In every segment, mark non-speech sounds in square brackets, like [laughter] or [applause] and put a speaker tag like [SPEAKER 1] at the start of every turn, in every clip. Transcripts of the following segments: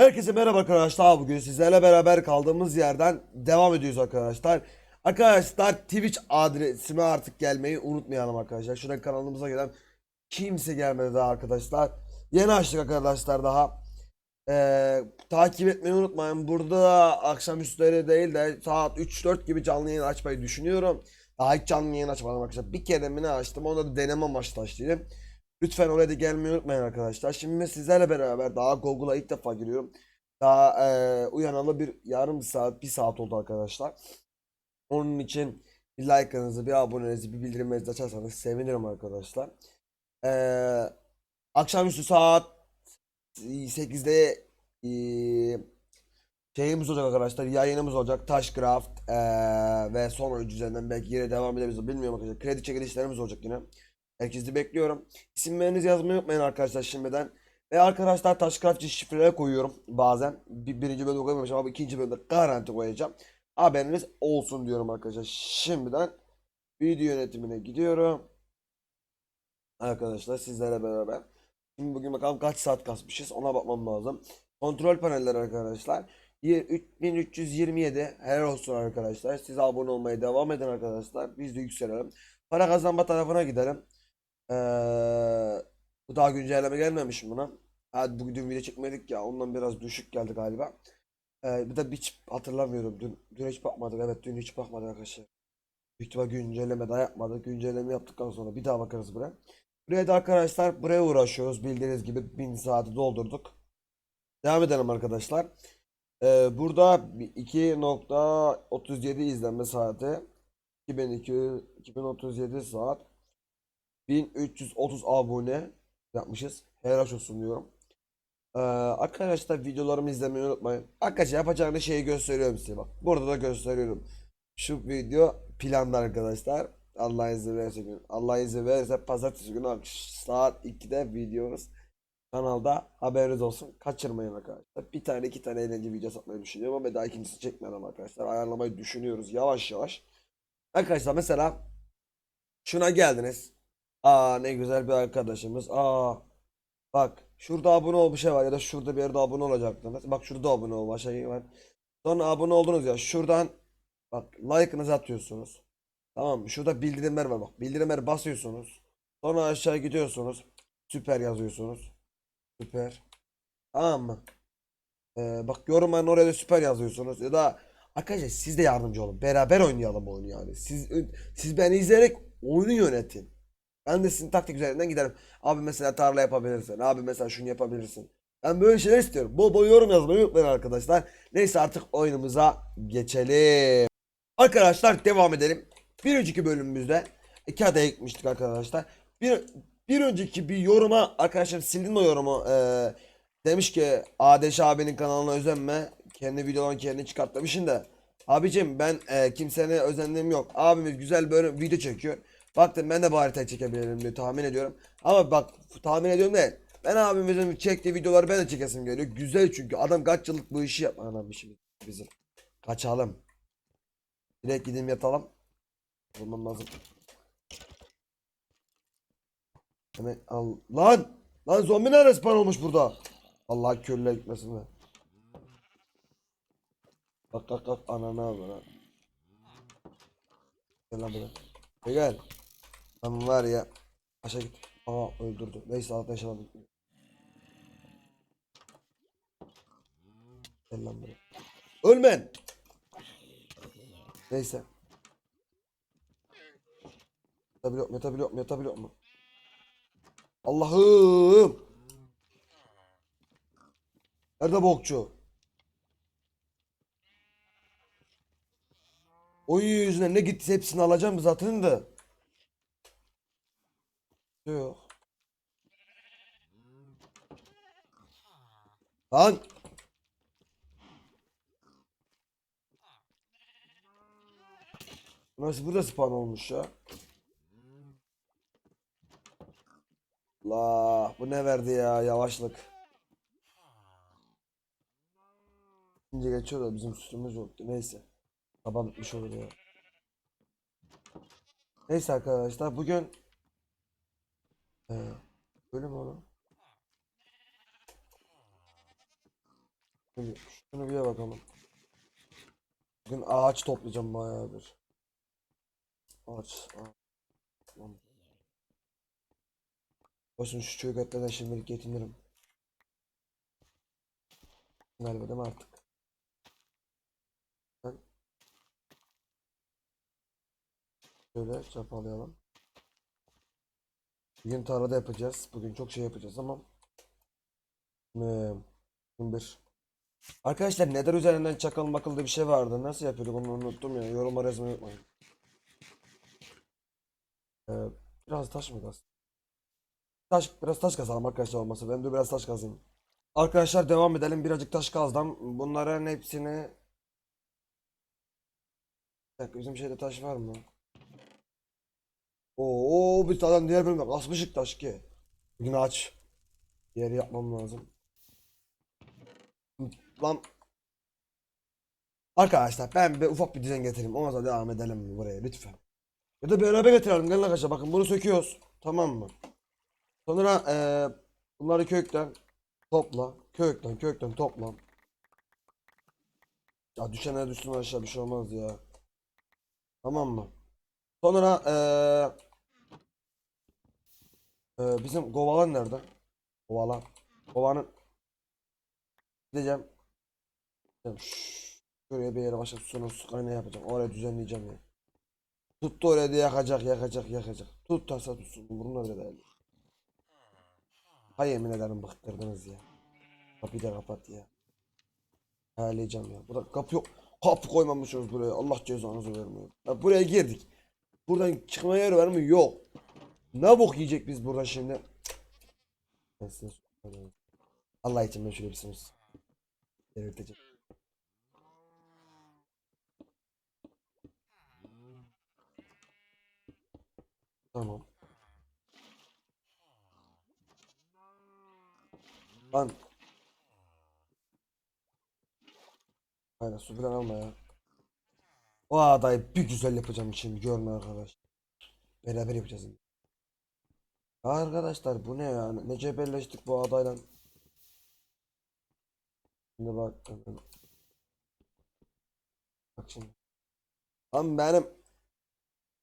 [SPEAKER 1] Herkese merhaba arkadaşlar. Bugün sizlerle beraber kaldığımız yerden devam ediyoruz arkadaşlar. Arkadaşlar Twitch adresime artık gelmeyi unutmayalım arkadaşlar. Şuradan kanalımıza gelen kimse gelmedi daha arkadaşlar. Yeni açtık arkadaşlar daha. Ee, takip etmeyi unutmayın. Burada akşamüstleri değil de saat 3-4 gibi canlı yayın açmayı düşünüyorum. Daha hiç canlı yayın açmadım arkadaşlar. Bir kere mi ne açtım onu da deneme amaçlı açtım. Lütfen oraya da gelmeyi unutmayın arkadaşlar. Şimdi sizlerle beraber daha Google'a ilk defa giriyorum. Daha e, uyanalı bir yarım saat, bir saat oldu arkadaşlar. Onun için bir like'ınızı, bir abonenizi, bir bildirimlerinizi açarsanız sevinirim arkadaşlar. E, akşamüstü saat 8'de e, şeyimiz olacak arkadaşlar. Yayınımız olacak. Taşcraft e, ve son oyuncu üzerinden belki yine devam edebiliriz. Bilmiyorum arkadaşlar. Kredi çekilişlerimiz olacak yine. Herkesi bekliyorum. İsimlerinizi yazmayı unutmayın arkadaşlar şimdiden. Ve arkadaşlar Taşcraftçı şifreleri koyuyorum bazen. Bir, birinci bölümde koymamışım ama ikinci bölümde garanti koyacağım. Haberiniz olsun diyorum arkadaşlar. Şimdiden video yönetimine gidiyorum. Arkadaşlar sizlerle beraber. Şimdi bugün bakalım kaç saat kasmışız ona bakmam lazım. Kontrol panelleri arkadaşlar. Ye- 3327 helal olsun arkadaşlar. Siz abone olmaya devam edin arkadaşlar. Biz de yükselelim. Para kazanma tarafına gidelim. Ee, bu daha güncelleme gelmemiş mi buna? Ha, bugün video çekmedik ya ondan biraz düşük geldi galiba. Ee, bir de hiç hatırlamıyorum. Dün, dün hiç bakmadık. Evet dün hiç bakmadık arkadaşlar. Büyük ihtimal güncelleme daha yapmadık. Güncelleme yaptıktan sonra bir daha bakarız buraya. Buraya da arkadaşlar buraya uğraşıyoruz. Bildiğiniz gibi 1000 saati doldurduk. Devam edelim arkadaşlar. Ee, burada 2.37 izlenme saati. 2200, 2037 saat. 1330 abone yapmışız. Helal olsun diyorum. Ee, arkadaşlar videolarımı izlemeyi unutmayın. Arkadaşlar yapacağınız şeyi gösteriyorum size bak. Burada da gösteriyorum. Şu video planda arkadaşlar. Allah izin verirse gün. Allah izin verirse pazartesi günü saat 2'de videomuz kanalda haberiniz olsun. Kaçırmayın arkadaşlar. Bir tane iki tane eğlence video satmayı düşünüyorum ama daha ikincisi çekmedim arkadaşlar. Ayarlamayı düşünüyoruz yavaş yavaş. Arkadaşlar mesela şuna geldiniz. Aa ne güzel bir arkadaşımız. Aa bak şurada abone ol bir şey var ya da şurada bir yerde abone olacaktınız. Bak şurada abone ol şey var. Sonra abone oldunuz ya şuradan bak like'ınızı atıyorsunuz. Tamam? Şurada bildirimler var bak. Bildirimleri basıyorsunuz. Sonra aşağı gidiyorsunuz. Süper yazıyorsunuz. Süper. Tamam mı? Ee, bak yorumların oraya da süper yazıyorsunuz. Ya da arkadaşlar siz de yardımcı olun. Beraber oynayalım oyunu yani. Siz siz beni izleyerek oyunu yönetin. Ben taktik üzerinden giderim. Abi mesela tarla yapabilirsin. Abi mesela şunu yapabilirsin. Ben böyle şeyler istiyorum. Bol bol yorum yazmayı unutmayın arkadaşlar. Neyse artık oyunumuza geçelim. Arkadaşlar devam edelim. Bir önceki bölümümüzde iki adaya gitmiştik arkadaşlar. Bir, bir önceki bir yoruma arkadaşlar sildim o yorumu. Ee, demiş ki Adeş abinin kanalına özenme. Kendi videolarını kendi çıkart demişsin de. Abicim ben e, kimsene özendiğim yok. Abimiz güzel böyle video çekiyor. Baktım ben de bu haritayı çekebilirim diye tahmin ediyorum. Ama bak tahmin ediyorum değil. Ben abimizin çektiği videoları ben de çekesim geliyor. Güzel çünkü adam kaç yıllık bu işi yapma işimiz bizim. Kaçalım. Direkt gideyim yatalım. Bulmam lazım. Hemen al. Lan! Lan zombi nerede spawn olmuş burada? Allah körle gitmesin de. Bak bak bak ananı al lan. Gel lan buraya. Gel Lan var ya. Aşağı git. Aa öldürdü. Neyse altına yaşamadım. Gel lan. Ölmen. Neyse. Yatabiliyor mu? Yatabiliyor mu? Yatabiliyor mu? Allah'ım. Nerede bokçu? Oyun yüzünden ne gitti hepsini alacağım zaten de. Yok. Lan. Nasıl burada spawn olmuş ya? La bu ne verdi ya yavaşlık. Şimdi geçiyor da bizim sütümüz yoktu neyse. Sabah bitmiş olur ya. Neyse arkadaşlar bugün ee, mi onu? Şimdi şunu bir bakalım. Bugün ağaç toplayacağım bayağı bir. Ağaç. ağaç. Olsun şu çocuk etlerden şimdilik yetinirim. Galiba değil mi artık? Şöyle çapalayalım. Bugün tarlada yapacağız. Bugün çok şey yapacağız ama ee, bir Arkadaşlar neden üzerinden çakal makıl diye bir şey vardı. Nasıl yapıyorduk onu unuttum ya. Yorumlara yazmayı unutmayın. Ee, biraz taş mı kaz? Taş, biraz taş kazalım arkadaşlar olmasa. Ben de biraz taş kazayım. Arkadaşlar devam edelim. Birazcık taş kazdım. Bunların hepsini... Bir dakika bizim şeyde taş var mı? Oo bir tane diğer bölümde kasmışık taş ki. Bugün aç. Yeri yapmam lazım. Lan. Arkadaşlar ben bir ufak bir düzen getireyim. Ondan sonra devam edelim buraya lütfen. Ya da beraber getirelim. Gelin arkadaşlar bakın bunu söküyoruz. Tamam mı? Sonra eee bunları kökten topla. Kökten kökten topla. Ya düşene düşsün aşağı bir şey olmaz ya. Tamam mı? Sonra eee eee, bizim kovalar nerede? Kovalar. Kovanın gideceğim. Şuraya bir yere başka sonra su kaynağı yapacağım. Oraya düzenleyeceğim ya. Tuttu oraya da yakacak yakacak yakacak. Tut tasa tutsun. Umurumda bile değil. Hay yemin ederim bıktırdınız ya. Kapıyı da kapat ya. Ağlayacağım ya. Burada kapı yok. Kapı koymamışız buraya. Allah cezanızı vermiyor. Ya buraya girdik. Buradan çıkma yer var mı? Yok. Ne bok yiyecek biz burada şimdi? Allah için ben şöyle bir sınırsın. Belirteceğim. Tamam. Lan. Aynen su falan alma ya. O adayı bir güzel yapacağım şimdi görme arkadaş. Beraber yapacağız. şimdi. Arkadaşlar bu ne ya? Ne cebelleştik bu adayla. Şimdi bak. Bak şimdi. Lan benim.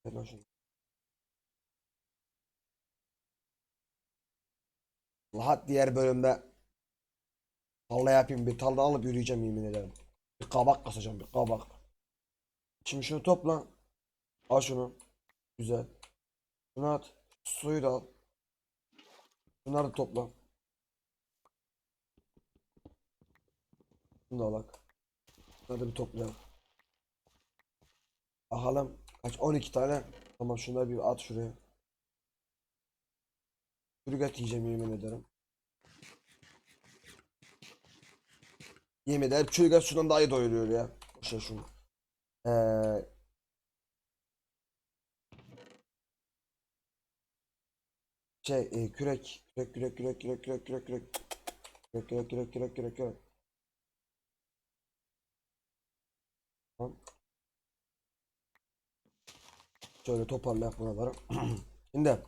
[SPEAKER 1] Ver şunu. Lahat diğer bölümde Talla yapayım bir talla alıp yürüyeceğim yemin ederim. Bir kabak kasacağım bir kabak. Şimdi şunu topla. Al şunu. Güzel. Şunu at. Suyu da al. Bunları topla. Şunu da al bak. Bunları da bir toplayalım. Bakalım. Kaç? 12 tane. Tamam şunları bir at şuraya. Sürüget yiyeceğim yemin ederim. Yemin ederim çürüget şundan daha iyi doyuruyor ya. Boşver şunu. Ee, şey e, kürek. Kürek kürek kürek kürek kürek kürek kürek. Kürek kürek kürek kürek kürek kürek. Tamam. Şöyle toparlayak buraları. [clears throat] Şimdi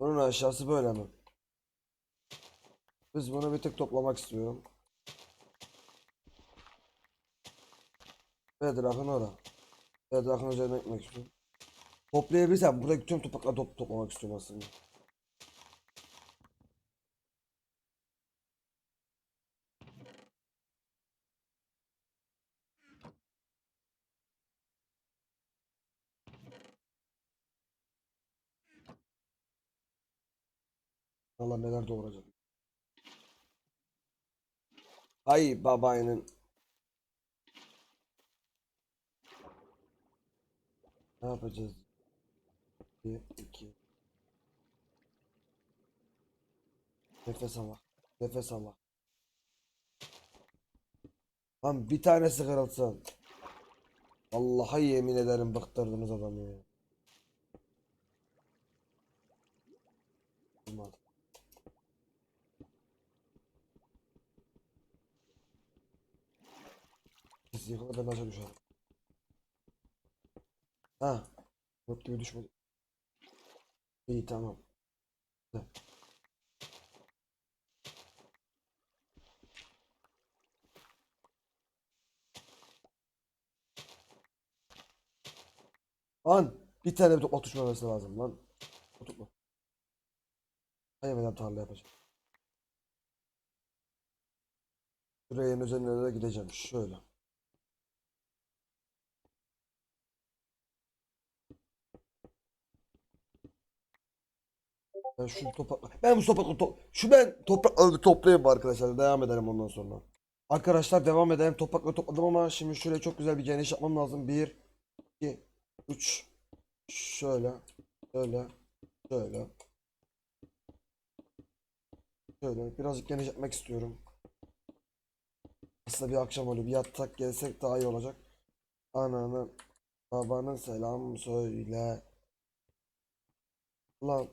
[SPEAKER 1] bunun aşağısı böyle mi? Biz bunu bir tek toplamak istiyorum. Bedrak'ın ora. Bedrak'ın üzerine ekmek istiyorum. Toplayabilirsem buradaki tüm toprakları top toplamak istiyorum aslında. Allah neler doğuracak. Ay babayının. Ne yapacağız? Bir, iki. Nefes al. Nefes al. Lan bir tanesi kırılsın. Allah'a yemin ederim bıktırdınız adamı ya. Olmadı. Siz yakala ben aşağı düşerim. Ha. Yok gibi düşmedi. İyi tamam. Güzel. An bir tane topla düşmemesi lazım lan. Topla. Hayır tarla yapacağım. Şuraya en üzerine de gideceğim. Şöyle. Ben şu toprak ben bu toprakları to şu ben toprakları toplayayım arkadaşlar devam edelim ondan sonra. Arkadaşlar devam edelim toprakları topladım ama şimdi şuraya çok güzel bir geniş yapmam lazım. 1 2 3 şöyle şöyle şöyle şöyle birazcık geniş yapmak istiyorum. Aslında bir akşam oluyor bir yatak gelsek daha iyi olacak. Ananın babanın selam söyle. Lan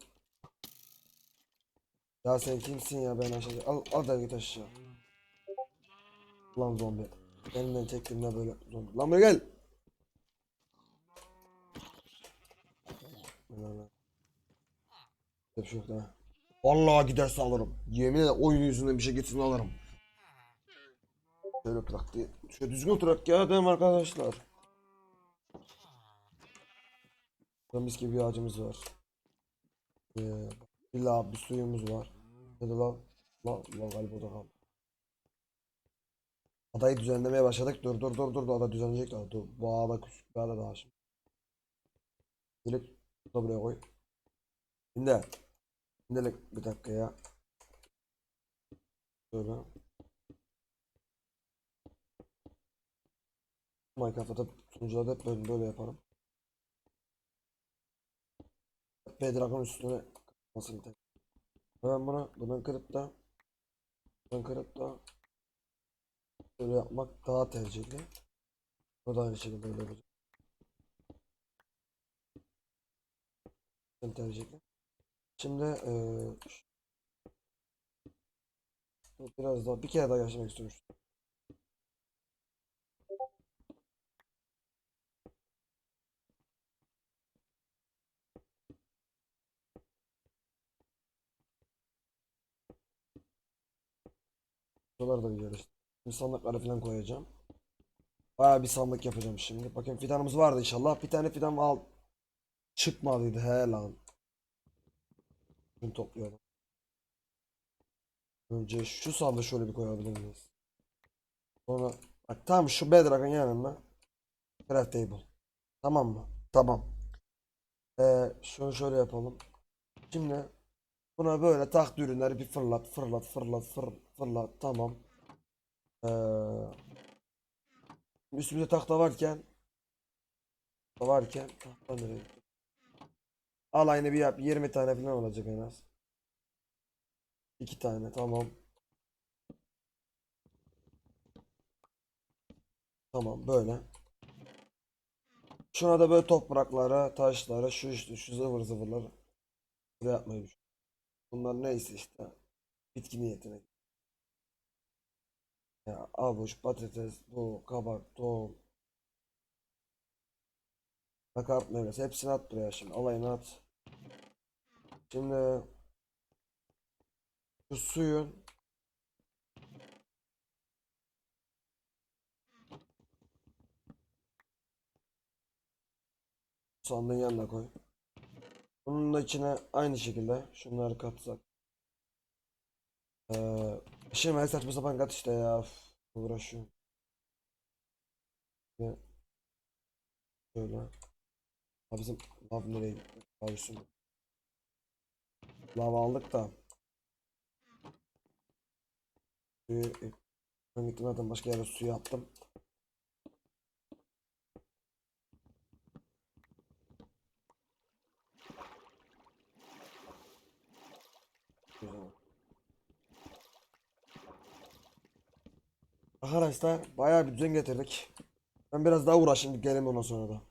[SPEAKER 1] ya sen kimsin ya ben aşağı al al da git aşağı. Lan zombi. Elimden çektim ne böyle zombi. Lan buraya gel. Bir şey yok da. Vallahi giderse alırım. Yemin ederim oyun yüzünden bir şey getirsin alırım. Şöyle oturak diye. Şöyle düzgün oturak ya değil mi arkadaşlar? Mis gibi bir ağacımız var. Ee, illa bir suyumuz var. Hadi lan. Lan lan galiba da kaldı. Adayı düzenlemeye başladık. Dur dur dur dur. Ada düzenleyecek daha. Dur. Bu ada küçük bir ada daha şimdi. Direkt da buraya koy. Şimdi. Şimdilik bir dakika ya. Şöyle. Minecraft'ta sunucularda hep böyle, böyle yaparım. Bedrock'ın üstüne nasıl tek. Ben bunu bunu kırıp da bunu kırıp da böyle yapmak daha tercihli. Bu da aynı şekilde böyle yapacağım. Tercihli. Şimdi eee biraz daha bir kere daha yaşamak istiyorum. Buraları da yarıştı. Şimdi sandıkları falan koyacağım. Bayağı bir sandık yapacağım şimdi. Bakın fidanımız vardı inşallah. Bir tane fidan al. Çıkmadıydı he lan. Şimdi toplayalım. Önce şu sandığı şöyle bir koyabilir miyiz? Sonra bak tam şu bedrock'ın yanına craft table. Tamam mı? Tamam. Ee, şunu şöyle yapalım. Şimdi buna böyle taht ürünleri bir fırlat fırlat fırlat fır, fırlat tamam. Ee, üstümüzde tahta varken varken tahta? Al aynı bir yap 20 tane falan olacak en az. 2 tane tamam. Tamam böyle. Şuna da böyle topraklara, taşlara, şu şu zıvır zıvırları buraya yapmayı düşün. Bunlar neyse işte bitki niyetine. Ya avuç, patates, bu kabak, tohum. Nakart meyvesi hepsini at buraya şimdi. Alayını at. Şimdi şu suyun sandığın yanına koy. Bunun da içine aynı şekilde şunları katsak. Ee, şimdi ben saçma sapan kat işte ya. Üf, uğraşıyorum. Ve şöyle. Ha bizim lav nereye? Lav. Lav aldık da. Suyu ben gittim zaten başka yere suyu attım. Güzel. Arkadaşlar bayağı bir düzen getirdik. Ben biraz daha uğraşayım gelelim ondan sonra da.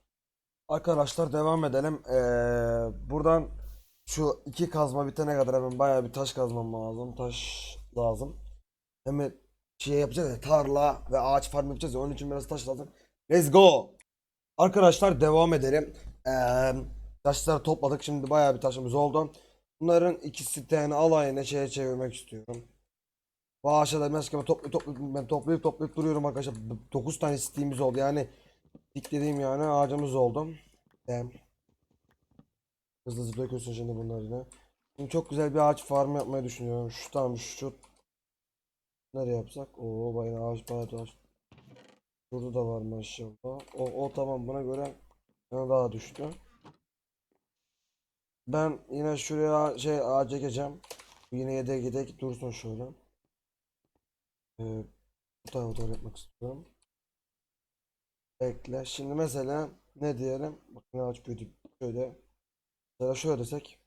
[SPEAKER 1] Arkadaşlar devam edelim. Ee, buradan şu iki kazma bitene kadar hemen bayağı bir taş kazmam lazım. Taş lazım. Hemen şey yapacağız ya tarla ve ağaç farm yapacağız ya onun için biraz taş lazım. Let's go. Arkadaşlar devam edelim. Ee, taşları topladık. Şimdi bayağı bir taşımız oldu. Bunların ikisi tane alayını şeye çevirmek istiyorum. Bu aşağıda mesela toplayıp toplayıp ben toplayıp toplayıp duruyorum arkadaşlar. 9 tane stiğimiz oldu yani. Diklediğim yani ağacımız oldu. Dem. Hızlı hızlı döküyorsun şimdi bunları yine. Şimdi çok güzel bir ağaç farmı yapmayı düşünüyorum. Şu tam şu nereye yapsak? Oo bayağı ağaç bayağı ağaç. Burada da var maşallah. O, o tamam buna göre yana daha düştü. Ben yine şuraya şey ağaç ekeceğim. Bu Yine yedek yedek dursun şöyle. Ee, tarafa doğru yapmak istiyorum. Bekle. Şimdi mesela ne diyelim? Bakın ağaç büyüdü. Şöyle. Mesela şöyle desek.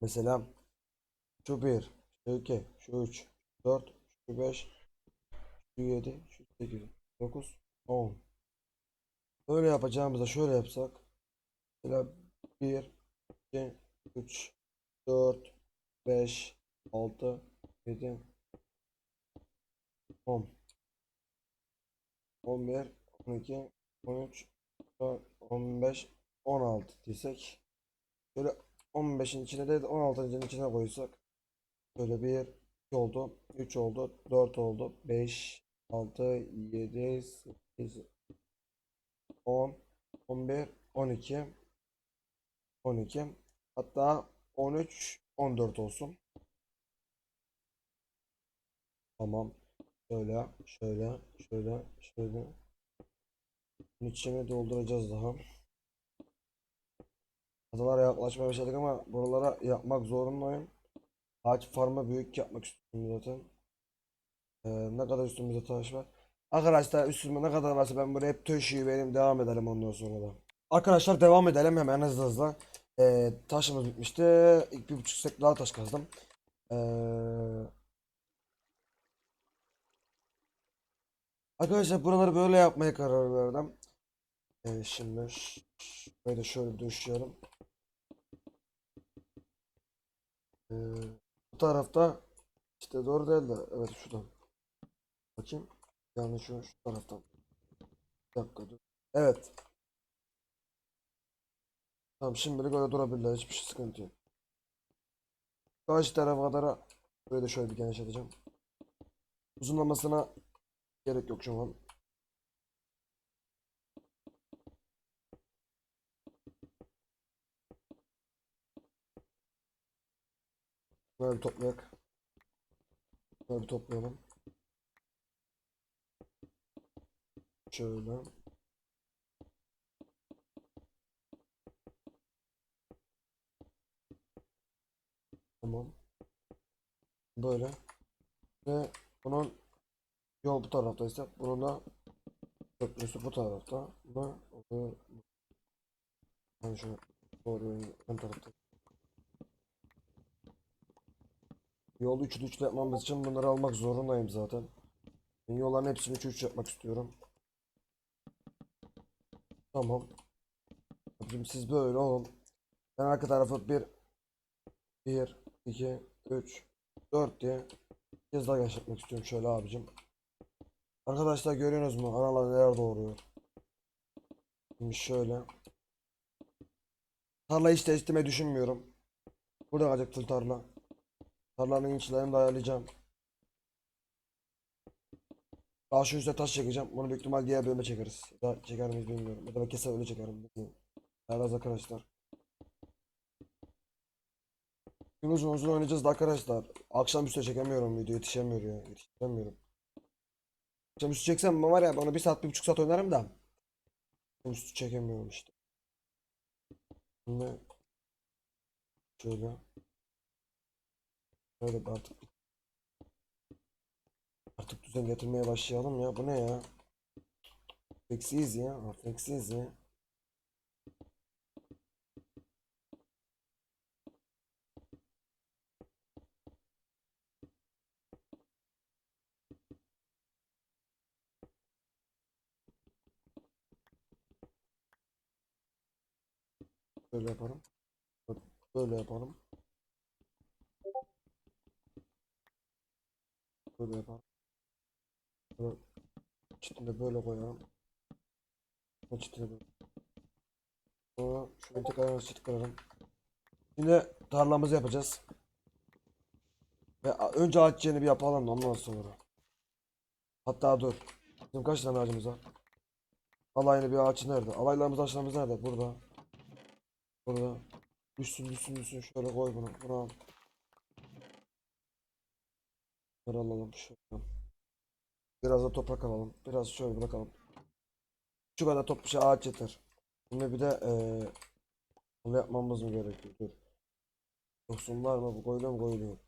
[SPEAKER 1] Mesela şu 1, şu 2, şu 3, 4, şu 5, şu 7, şu 8, 9, 10. Böyle yapacağımızda şöyle yapsak. Mesela 1, 2, 3, 4, 5, 6, 7, 10. 11, 12, 13, 14, 15, 16 desek. Şöyle 15'in içine de 16'ın içine koysak. Şöyle 1, 2 oldu, 3 oldu, 4 oldu, 5, 6, 7, 8, 10, 11, 12, 12. Hatta 13, 14 olsun. Tamam. Şöyle, şöyle, şöyle, şöyle. Bunun içine dolduracağız daha. Adalara yaklaşmaya başladık ama buralara yapmak zorundayım. Ağaç farmı büyük yapmak istiyorum zaten. Ee, ne kadar üstümüzde taş var. Arkadaşlar üstümde ne kadar varsa ben buraya hep taşıyı benim devam edelim ondan sonra da. Arkadaşlar devam edelim hemen hızlı hızlı. Ee, taşımız bitmişti. İlk bir buçuk sek daha taş kazdım. Ee, Arkadaşlar buraları böyle yapmaya karar verdim. Ee, şimdi ş- ş- böyle şöyle bir düşüyorum. Ee, bu tarafta işte doğru değil de evet şuradan. Bakayım. Yani şu, şu taraftan. Bir dakika dur. Evet. Tamam şimdilik öyle durabilirler. Hiçbir şey sıkıntı yok. Karşı tarafa kadar böyle şöyle bir genişleteceğim. Uzunlamasına gerek yok şu an. Böyle bir toplayak. Böyle bir toplayalım. Şöyle. Tamam. Böyle. Ve bunun yol bu taraftaysa bunun da köprüsü bu tarafta. Bunu, bunu ben şu doğru ön tarafta. Yolu üçlü üçlü yapmamız için bunları almak zorundayım zaten. Ben yolların hepsini üç üç yapmak istiyorum. Tamam. Şimdi siz böyle olun. Ben arka tarafı bir, bir, iki, üç, dört diye bir kez daha yaşatmak istiyorum şöyle abicim. Arkadaşlar görüyorsunuz mu? Analar neler doğuruyor. Şimdi şöyle. Tarla hiç testime düşünmüyorum. Burada kalacak full tarla. Tarlanın içlerini de ayarlayacağım. Daha şu üstte taş çekeceğim. Bunu büyük ihtimal diğer bölüme çekeriz. Ya da çeker miyiz bilmiyorum. Ya da keser öyle çekerim. Bilmiyorum. Beyaz arkadaşlar. Gün uzun uzun oynayacağız da arkadaşlar. Akşam üstü çekemiyorum video. Yetişemiyor ya. Yetişemiyorum. Üstü çeksem var ya bana bir saat bir buçuk saat oynarım da. Üstü çekemiyorum işte. Şimdi şöyle. Böyle artık artık düzen getirmeye başlayalım ya. Bu ne ya? Eksiyiz ya. Eksiyiz ya. Böyle yaparım. Böyle yaparım. Böyle yaparım. Böyle çitini böyle koyarım. Bu çitini böyle. Sonra şunu tekrar çit kırarım. Şimdi tarlamızı yapacağız. Ve önce ağaç bir yapalım da ondan sonra. Hatta dur. Bizim kaç tane ağacımız var? Alaylı bir ağaç nerede? Alaylarımız ağaçlarımız nerede? Burada. Burada. Düşsün düşsün düşsün. Şöyle koy bunu. Al. Bunları alalım. Şöyle. Biraz da toprak alalım. Biraz şöyle bırakalım. Şu kadar top şey ağaç yeter. Şimdi bir de eee bunu yapmamız mı gerekiyor? Dur. Yoksun var mı? Bu koyuluyor mu? Koyuluyor.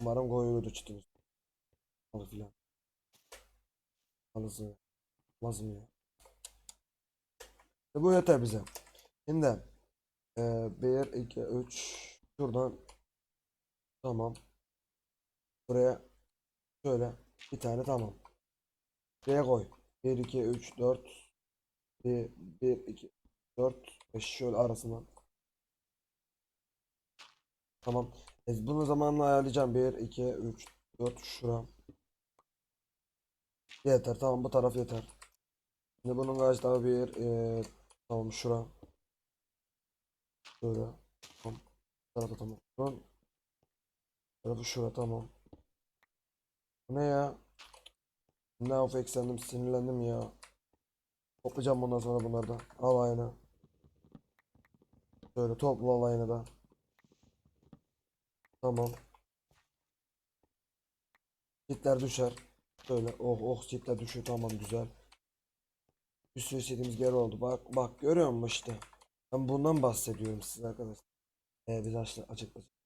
[SPEAKER 1] Umarım koyuluyordu çitimiz. Al filan. Alısı. Lazım ya. E bu yeter bize. Şimdi eee 1, 2, 3 şuradan tamam. Buraya şöyle bir tane tamam. Buraya koy. 1, 2, 3, 4 1, 1, 2, 4 5 şöyle arasından. Tamam. E, bunu zamanla ayarlayacağım. 1, 2, 3, 4 şura. Yeter. Tamam bu taraf yeter. Şimdi bunun kaç daha bir e, tamam şura. Şöyle. Tamam. Bu tarafta tamam. Bunun tarafı şura tamam. Bu ne ya? Ne of eksendim sinirlendim ya. Toplayacağım bundan sonra bunları da. Al ayna. Şöyle topla al ayna da. Tamam. Çitler düşer. Şöyle oh oh çitler düşüyor tamam güzel. Bir sürü istediğimiz yer oldu. Bak bak görüyor musun işte. Ben bundan bahsediyorum size arkadaşlar. Ee, biz açla açıklayacağım.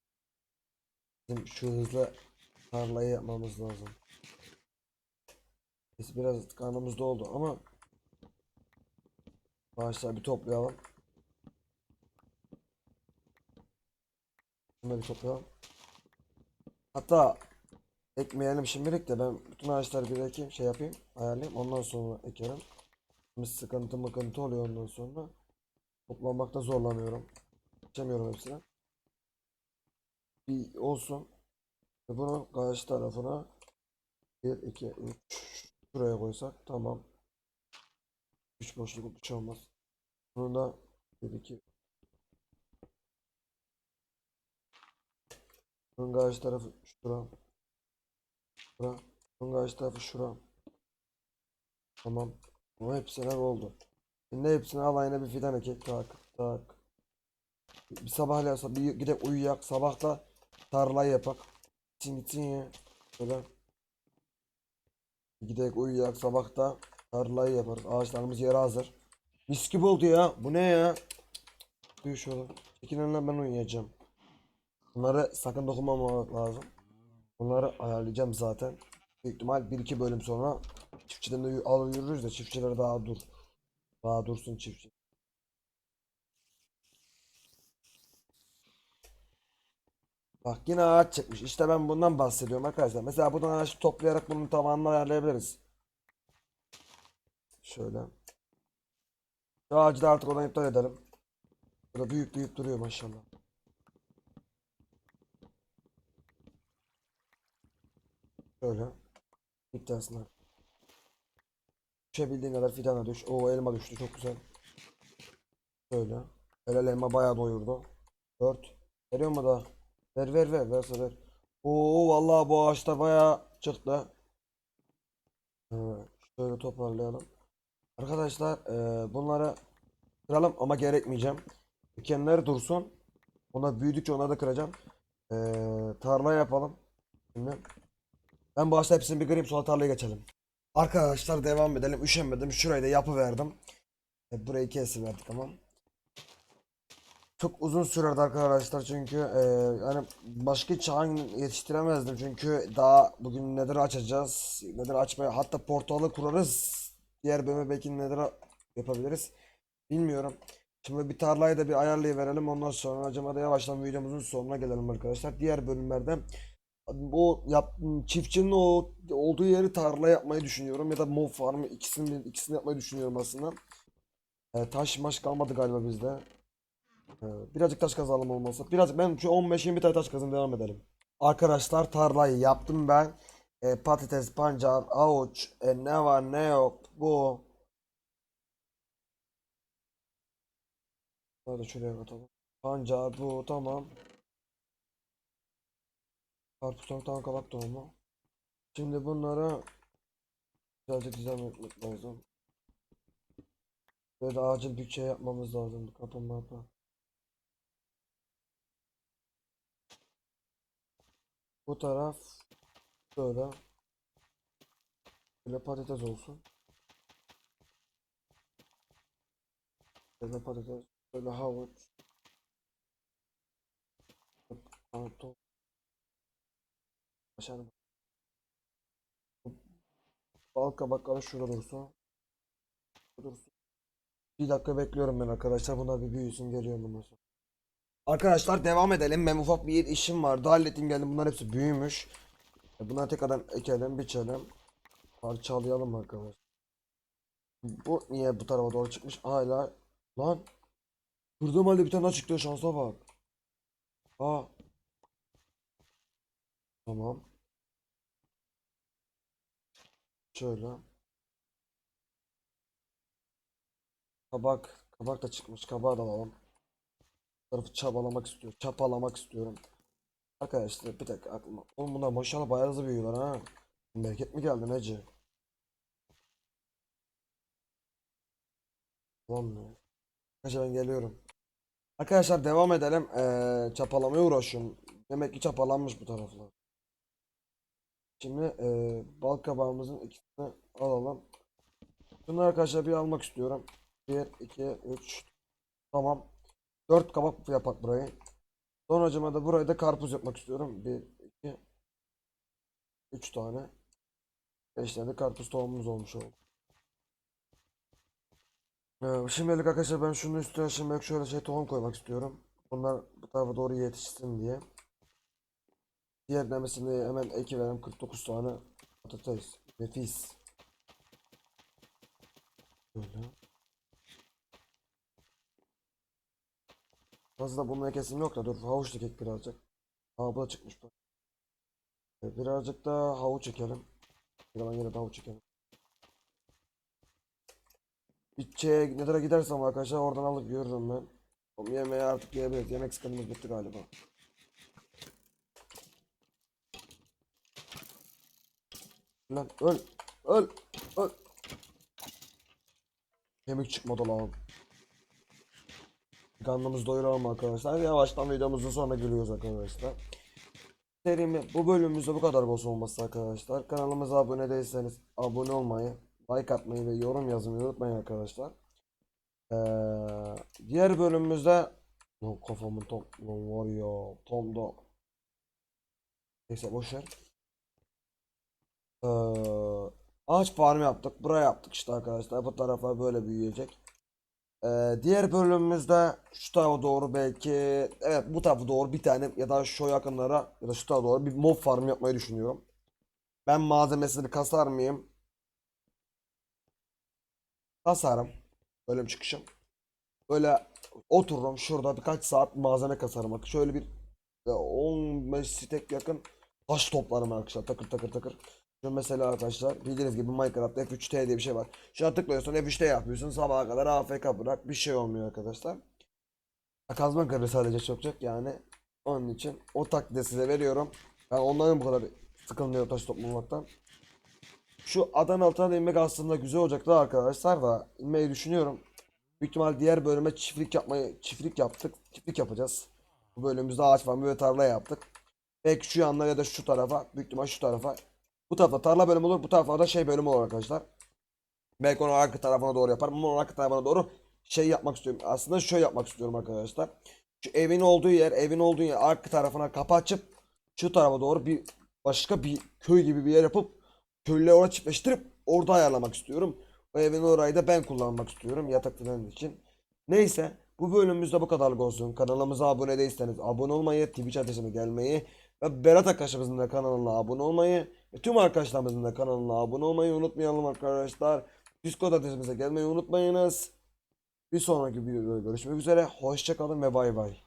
[SPEAKER 1] Bizim şu hızlı tarlayı yapmamız lazım. Biz biraz karnımız doldu ama Ağaçları bir toplayalım. Bunları bir toplayalım. Hatta ekmeyelim şimdilik de ben bütün ağaçları bir ekeyim şey yapayım ayarlayayım ondan sonra ekerim. Şimdi sıkıntı mıkıntı oluyor ondan sonra. Toplamakta zorlanıyorum. Geçemiyorum hepsine. Bir olsun. Ve Bunu karşı tarafına 1, 2, 3 şuraya koysak tamam. 3 boşluk bir şey olmaz. Bunu da 1, 2 Bunun karşı tarafı şura. Şura. Bunun karşı tarafı şura. Tamam. Bu hepsine oldu. Şimdi hepsine alayına bir fidan ekek. Tak tak. Bir sabah bir gidip uyuyak. Sabah da tarlayı yapak. Gitsin gitsin ya. Böyle. Gidek uyuyak. Sabah da tarlayı yaparız. Ağaçlarımız yere hazır. Mis gibi oldu ya. Bu ne ya? Uyu şöyle. Çekilin ben uyuyacağım. Bunları sakın dokunmamak lazım. Bunları ayarlayacağım zaten. Büyük ihtimal 1-2 bölüm sonra çiftçiden de uy- al yürürüz de çiftçiler daha dur. Daha dursun çiftçi. Bak yine ağaç çekmiş. İşte ben bundan bahsediyorum arkadaşlar. Mesela buradan ağaç toplayarak bunun tavanını ayarlayabiliriz. Şöyle. Şu ağacı da artık oradan iptal edelim. Burada büyük büyük duruyor maşallah. Şöyle. İptalsinler. Düşebildiğin kadar fidana düş. Oo elma düştü çok güzel. Şöyle. Helal elma bayağı doyurdu. 4. Veriyor mu da? Ver ver ver verse ver. Oo vallahi bu ağaçta bayağı çıktı. Evet, şöyle toparlayalım. Arkadaşlar eee, bunları kıralım ama gerekmeyeceğim. Dikenler dursun. Onlar büyüdükçe onları da kıracağım. Eee, tarla yapalım. Şimdi. Ben bu ağaçta hepsini bir kırayım sonra tarlaya geçelim. Arkadaşlar devam edelim. Üşenmedim. Şurayı da yapıverdim. E, burayı kesiverdik ama. Çok uzun sürerdi arkadaşlar çünkü e, yani başka çağın yetiştiremezdim çünkü daha bugün nedir açacağız nedir açmaya hatta portalı kurarız diğer bölüme belki nedir yapabiliriz bilmiyorum şimdi bir tarlayı da bir ayarlayıverelim ondan sonra acaba da yavaştan videomuzun sonuna gelelim arkadaşlar diğer bölümlerde bu yap, çiftçinin o olduğu yeri tarla yapmayı düşünüyorum ya da mob farmı ikisini ikisini yapmayı düşünüyorum aslında E, taş maş kalmadı galiba bizde ee, Birazcık taş kazalım olmasa. Biraz ben şu 15-20 tane taş kazın devam edelim. Arkadaşlar tarlayı yaptım ben. Ee, patates, pancar, avuç, e, ne var ne yok bu. Hadi şuraya katalım. Pancar bu tamam. Karpuz tam kabak tohumu. Şimdi bunları birazcık düzenlemek lazım. Böyle acil bütçe yapmamız lazım. Kapı mapı. Bu taraf böyle. Böyle patates olsun. Böyle patates, böyle havuç. Pardon. Başarım. Bal kabakları şurada dursun. Dursun. Bir dakika bekliyorum ben arkadaşlar. Bunlar bir büyüsün geliyorum bundan sonra. Arkadaşlar devam edelim. Ben ufak bir işim vardı. Hallettim geldim. Bunlar hepsi büyümüş. Bunları tekrardan ekelim, biçelim. Parçalayalım arkadaşlar. Bu niye bu tarafa doğru çıkmış? Hala. Lan. Kırdığım halde bir tane daha çıktı. Şansa bak. Aa. Tamam. Şöyle. Kabak. Kabak da çıkmış. Kabağı da alalım. Tarafı çabalamak istiyorum. Çapalamak istiyorum. Arkadaşlar bir dakika aklıma. Oğlum bunlar maşallah bayağı hızlı büyüyorlar ha. Bereket mi geldi Neci? Lan ne? Arkadaşlar ben geliyorum. Arkadaşlar devam edelim. Ee, çapalamaya uğraşıyorum. Demek ki çapalanmış bu taraflar. Şimdi ee, bal kabağımızın ikisini alalım. Bunları arkadaşlar bir almak istiyorum. 1, 2, 3. Tamam. 4 kabak yapak burayı. Sonracıma da burayı da karpuz yapmak istiyorum. 1, 2, 3 tane. 5 tane de karpuz tohumumuz olmuş oldu. Ee, şimdilik arkadaşlar ben şunun üstüne şimdilik şöyle şey tohum koymak istiyorum. Bunlar bu tarafa doğru yetişsin diye. Diğer demesini hemen ekiverelim 49 tane patates. Nefis. Böyle. Fazla bunun kesim yok da dur havuç da kek birazcık. Aa bu da çıkmış bak. Ee, Birazcık da havuç çekelim. Bir zaman yine havuç çekelim. Bütçeye ne kadar gidersem arkadaşlar oradan alıp görürüm ben. Yemeği artık yiyebiliriz. Yemek sıkıntımız bitti galiba. Lan öl. Öl. Öl. Kemik çıkmadı lan. Karnımızı doyuralım arkadaşlar. Yavaştan videomuzun sonuna geliyoruz arkadaşlar. Serimi bu bölümümüzde bu kadar olsun olması arkadaşlar. Kanalımıza abone değilseniz abone olmayı, like atmayı ve yorum yazmayı unutmayın arkadaşlar. Ee, diğer bölümümüzde kafamın tam lan var ya tam da Neyse boşver. Ee, ağaç farmı yaptık. Buraya yaptık işte arkadaşlar. Bu tarafa böyle büyüyecek. Ee, diğer bölümümüzde şu tarafa doğru belki evet bu tarafa doğru bir tane ya da şu yakınlara ya da şu tarafa doğru bir mob farm yapmayı düşünüyorum. Ben malzemesini kasar mıyım? Kasarım. Bölüm çıkışım. Böyle otururum şurada birkaç saat malzeme kasarım. Bak şöyle bir e, 15 stek yakın taş toplarım arkadaşlar takır takır takır. Mesela arkadaşlar bildiğiniz gibi Minecraft F3T diye bir şey var. Şuna tıklıyorsun F3T yapıyorsun sabaha kadar AFK bırak bir şey olmuyor arkadaşlar. Kazma kırı sadece çok yani. Onun için o taktiği size veriyorum. Ben onların bu kadar sıkılmıyor taş toplamaktan. Şu adan altına inmek aslında güzel olacaktı arkadaşlar da inmeyi düşünüyorum. Büyük ihtimal diğer bölüme çiftlik yapmayı çiftlik yaptık. Çiftlik yapacağız. Bu bölümümüzde ağaç var ve tarla yaptık. Belki şu yanına ya da şu tarafa büyük ihtimal şu tarafa. Bu tarafa tarla bölümü olur. Bu tarafa da şey bölümü olur arkadaşlar. Belki onu arka tarafına doğru yaparım. Ama onun arka tarafına doğru şey yapmak istiyorum. Aslında şöyle yapmak istiyorum arkadaşlar. Şu evin olduğu yer, evin olduğu yer arka tarafına kapı açıp şu tarafa doğru bir başka bir köy gibi bir yer yapıp köyleri oraya çiftleştirip orada ayarlamak istiyorum. O evin orayı da ben kullanmak istiyorum yatak falan için. Neyse bu bölümümüzde bu kadarlık olsun. Kanalımıza abone değilseniz abone olmayı, Twitch adresime gelmeyi Berat arkadaşımızın da kanalına abone olmayı ve tüm arkadaşlarımızın da kanalına abone olmayı unutmayalım arkadaşlar. Discord adresimize gelmeyi unutmayınız. Bir sonraki videoda görüşmek üzere. Hoşçakalın ve bay bay.